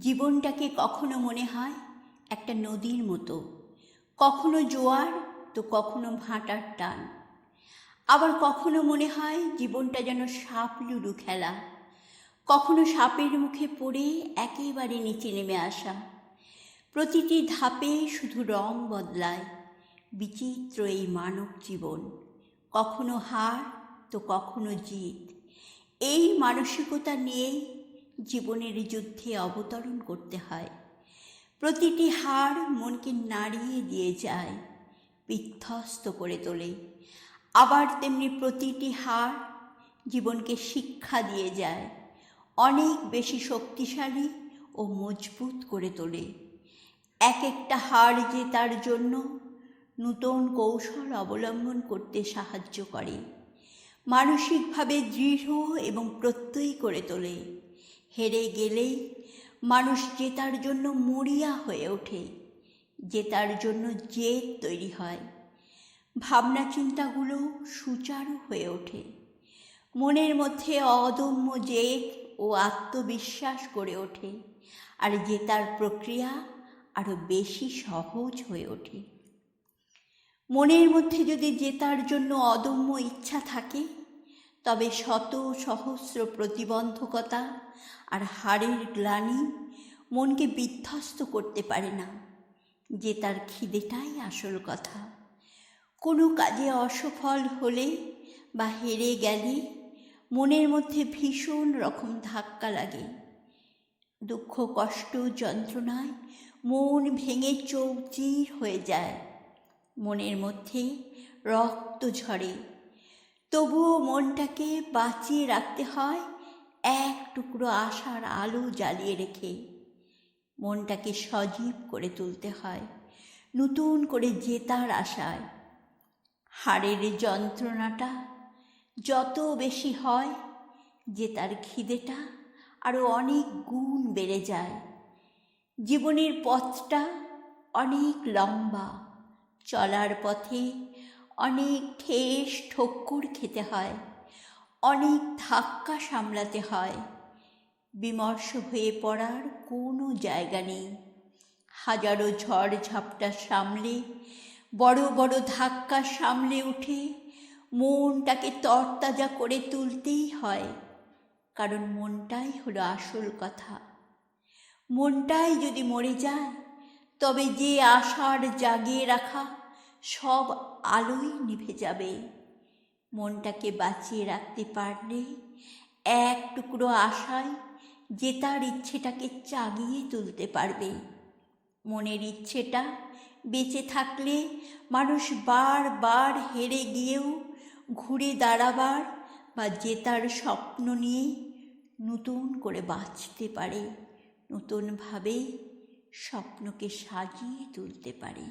জীবনটাকে কখনো মনে হয় একটা নদীর মতো? কখনো জোয়ার তো কখনো ভাঁটার টান। আবার কখনো মনে হয় জীবনটা যেন সাপ লুডু খেলা? কখনো সাপের মুখে পড়ে একেবারে নিচে নেমে আসা? প্রতিটি ধাপে শুধু রং বদলায় বিচিত্র এই মানব জীবন। কখনো হার তো কখনো জিত। এই মানসিকতা নিয়েই জীবনের যুদ্ধে অবতরণ করতে হয়। প্রতিটি হার মনকে নাড়িয়ে দিয়ে যায়, বিধ্বস্ত করে তোলে। আবার তেমনি প্রতিটি হার জীবনকে শিক্ষা দিয়ে যায়, অনেক বেশি শক্তিশালী ও মজবুত করে তোলে। এক একটা হার যে তার জন্য নূতন কৌশল অবলম্বন করতে সাহায্য করে। মানসিকভাবে দৃঢ় এবং প্রত্যয়ী করে তোলে। হেরে গেলেই মানুষ জেতার জন্য মরিয়া হয়ে ওঠে, জেতার জন্য জেদ তৈরি হয় ভাবনা চিন্তাগুলো সুচারু হয়ে ওঠে, মনের মধ্যে অদম্য জেদ ও আত্মবিশ্বাস গড়ে ওঠে আর জেতার প্রক্রিয়া আরও বেশি সহজ হয়ে ওঠে। মনের মধ্যে যদি জেতার জন্য অদম্য ইচ্ছা থাকে তবে শত সহস্র প্রতিবন্ধকতা আর হাড়ের গ্লানি মনকে বিধ্বস্ত করতে পারে না, যে তার খিদেটাই আসল কথা। কোনো কাজে অসফল হলে বা হেরে গেলে মনের মধ্যে ভীষণ রকম ধাক্কা লাগে। দুঃখ, কষ্ট, যন্ত্রণায় মন ভেঙে চৌচির হয়ে যায়। মনের মধ্যে রক্ত ঝরে। তবুও মনটাকে বাঁচিয়ে রাখতে হয়, এক টুকরো আশার আলো জ্বালিয়ে রেখে। মনটাকে সজীব করে তুলতে হয়, নতুন করে জেতার আশায়। হাড়ের যন্ত্রণাটা যত বেশি হয়, জেতার খিদেটা আরও অনেক গুণ বেড়ে যায়। জীবনের পথটা অনেক লম্বা, চলার পথে অনেক ঠেস, ঠক্কর খেতে হয়। অনেক ধাক্কা সামলাতে হয়। বিমর্ষ হয়ে পড়ার কোনো জায়গা নেই। হাজারো ঝড় ঝাপটা সামলে, বড় বড় ধাক্কা সামলে উঠে মনটাকে তরতাজা করে তুলতেই হয়। কারণ মনটাই হলো আসল কথা। মনটাই যদি মরে যায়, তবে যে আশার জাগিয়ে রাখা সব আলোই নিভে যাবে। মনটাকে বাঁচিয়ে রাখতে পারলে এক টুকরো আশায় যে তার ইচ্ছেটাকে চাগিয়ে তুলতে পারবে। মনের ইচ্ছেটা বেঁচে থাকলে মানুষ বারবার হেরে গিয়েও ঘুরে দাঁড়াবার বা জেতার স্বপ্ন নিয়ে নতুন করে বাঁচতে পারে, নতুনভাবে স্বপ্নকে সাজিয়ে তুলতে পারে।